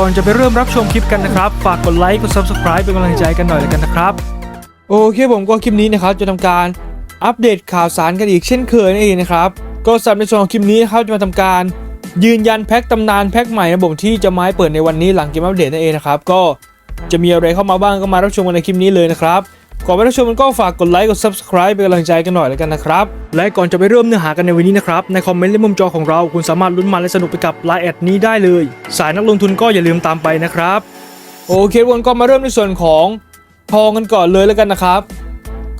ก่อนจะไปเริ่มรับชมคลิปกันนะครับ ฝากกดไลค์กด subscribe เป็นกำลังใจกันหน่อยเลยกันนะครับ โอเคผมก็คลิปนี้นะครับจะทำการอัปเดตข่าวสารกันอีกเช่นเคยนั่นเองนะครับ ก็สำหรับในส่วนของคลิปนี้นะครับจะมาทำการ ยืนยันแพ็คตำนานแพ็คใหม่นะผมที่จะมาให้เปิดในวันนี้หลังเกมอัปเดตนั่นเองนะครับก็จะมีอะไรเข้ามาบ้างก็มารับชมกันในคลิปนี้เลยนะครับ ก่อนไปรับชมกันก็ฝากกดไลค์กด subscribe เป็นกำลังใจกันหน่อยแล้วกันนะครับ และก่อนจะไปเริ่มเนื้อหากันในวันนี้นะครับ ในคอมเมนต์และมุมจอของเรา คุณสามารถลุ้นมันและสนุกไปกับไลน์แอดนี้ได้เลย สายนักลงทุนก็อย่าลืมตามไปนะครับ โอเคทุกคนก็มาเริ่มในส่วนของทองกันก่อนเลยแล้วกันนะครับ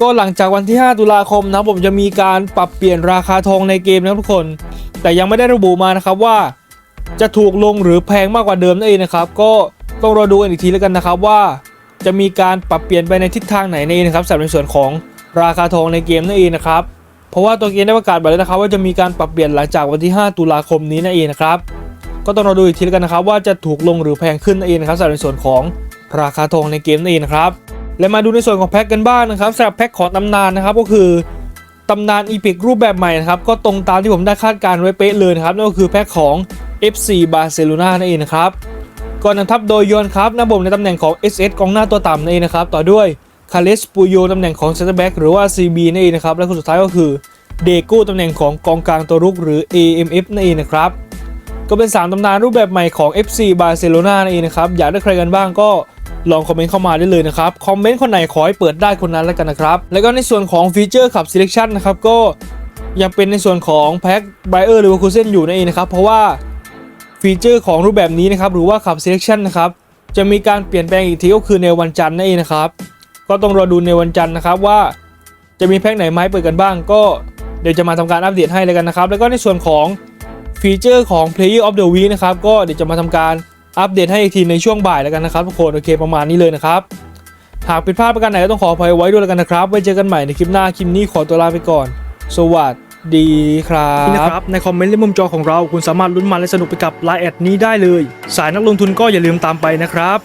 ก็หลังจากวันที่ 5 ตุลาคมนะผมจะมีการปรับเปลี่ยนราคาทองในเกมนะทุกคน แต่ยังไม่ได้ระบุมานะครับว่า จะถูกลงหรือแพงมากกว่าเดิมนั่นเองนะครับ ก็ต้องรอดูกันอีกทีแล้วกันนะครับว่า จะมีการปรับเปลี่ยนไปในทิศทางไหนนั่นองนะครับสำหรับในส่วนของราคาทองในเกมนั่นเองนะครับเพราะว่าตัวเกมได้ประกาศไปแล้วนะครับ ว่าจะมีการปรับเปลี่ยนหลังจากวันที่ 5 ตุลาคมนี้นั่นเองนะครับก็ต้องรอดูอีกทีแล้วกันนะครับ ว่าจะถูกลงหรือแพงขึ้นนั่นเองนะครับสำหรับในส่วนของราคาทองในเกมนั่นเองนะครับและมาดูในส่วนของแพ็กกันบ้างนะครับสำหรับแพ็กของตำนานนะครับก็คือตำนานอีพิกรูปแบบใหม่นะครับก็ตรงตามที่ผมได้คาดการณ์ไว้เป๊ะเลยนะครับนั่นก็คือแพ็กของ FC บาร์เซโลนานั่นเองนะครับ ก่อนนำทัพโดยยอนครับน้าบ่มในตำแหน่งของ SS กองหน้าตัวต่ำนั่นเองนะครับ ต่อด้วยคาเลสปูโยตำแหน่งของเซนเตอร์แบ็กหรือว่า CB นั่นเองนะครับ และคนสุดท้ายก็คือเดโก้ตำแหน่งของกองกลางตัวรุกหรือ AMF นั่นเองนะครับ ก็เป็น 3ตำนานรูปแบบใหม่ของ FC บาร์เซโลนานั่นเองนะครับ อยากได้ใครกันบ้างก็ลองคอมเมนต์เข้ามาได้เลยนะครับ คอมเมนต์คนไหนขอให้เปิดได้คนนั้นแล้วกันนะครับ แล้วก็ในส่วนของฟีเจอร์ขับ selection นะครับก็ยังเป็นในส่วนของแพ็คไบเออร์หรือว่าคูเซนอยู่นั่นเองนะครับ เพราะว่า ฟีเจอร์ของรูปแบบนี้นะครับหรือว่าขับ selection นะครับจะมีการเปลี่ยนแปลงอีกทีก็คือในวันจันทร์นั่นเองนะครับ ก็ต้องรอดูในวันจันทร์นะครับว่า จะมีแพ็คไหนมาให้เปิดกันบ้าง ก็เดี๋ยวจะมาทำการอัปเดตให้เลยกันนะครับ แล้วก็ในส่วนของฟีเจอร์ของ Player of the Week นะครับก็เดี๋ยวจะมาทำการอัปเดตให้อีกทีในช่วงบ่ายแล้วกันนะครับทุกคนโอเคประมาณนี้เลยนะครับหากผิดพลาดประการไหนก็ต้องขออภัยไว้ด้วยแล้วกันนะครับไว้เจอกันใหม่ในคลิปหน้าคลิปนี้ขอตัวลาไปก่อน สวัสดี ครับนะครับ ในคอมเมนต์และมุมจอของเราคุณสามารถลุ้นมันและสนุกไปกับไลน์แอดนี้ได้เลย สายนักลงทุนก็อย่าลืมตามไปนะครับ